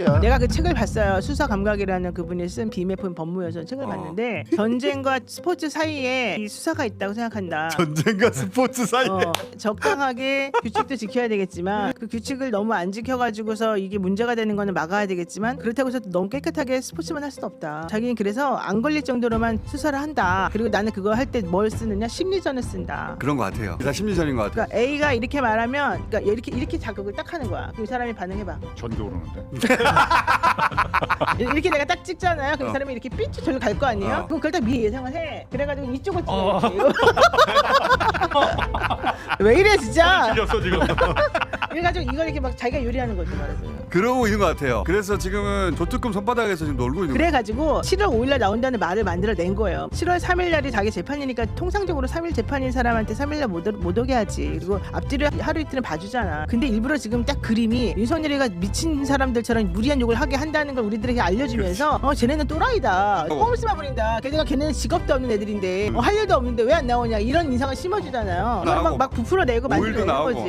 야. 내가 그 책을 봤어요. 수사 감각이라는 그분이 쓴 비매품 법무여서 책을 어. 봤는데 전쟁과 스포츠 사이에 이 수사가 있다고 생각한다. 전쟁과 스포츠 사이. 어, 적당하게 규칙도 지켜야 되겠지만 그 규칙을 너무 안 지켜가지고서 이게 문제가 되는 거는 막아야 되겠지만 그렇다고 해서 너무 깨끗하게 스포츠만 할 수는 없다. 자기는 그래서 안 걸릴 정도로만 수사를 한다. 그리고 나는 그거 할 때 뭘 쓰느냐 심리전을 쓴다. 그런 것 같아요. 기사 심리전인 것 같아요. 그러니까 A가 이렇게 말하면 그러니까 이렇게 이렇게 자극을 딱 하는 거야. 그럼 이 사람이 반응해봐. 전기 오르는데. 이렇게 내가 딱 찍잖아요. 그럼 어. 이 사람이 이렇게 삐쭉 저리 갈거 아니에요? 어. 그럼 그걸 딱 미리 예상을 해. 그래가지고 이쪽을 어. 찍어야지. 왜 이래 진짜? 찔렸어 지금. 그래가지고 이걸 이렇게 막 자기가 요리하는 거지 말해서. 그러고 있는 것 같아요. 그래서 지금은 조특금 손바닥에서 지금 놀고 있는 거예요. 그래가지고 7월 5일날 나온다는 말을 만들어낸 거예요. 7월 3일날이 자기 재판이니까 통상적으로 3일 재판인 사람한테 3일날 못, 오- 못 오게 하지. 그리고 앞뒤로 하루 이틀은 봐주잖아. 근데 일부러 지금 딱 그림이 윤석열이가 미친 사람들처럼 무리한 욕을 하게 한다는 걸 우리들에게 알려주면서 어 쟤네는 또라이다. 어. 꼼수만 부린다. 걔네가 걔네는 직업도 없는 애들인데 어, 할 일도 없는데 왜 안 나오냐 이런 인상을 심어주잖아요. 그걸 막, 나오고. 막 부풀어내고 오일도 만들어내는 나오고. 거지.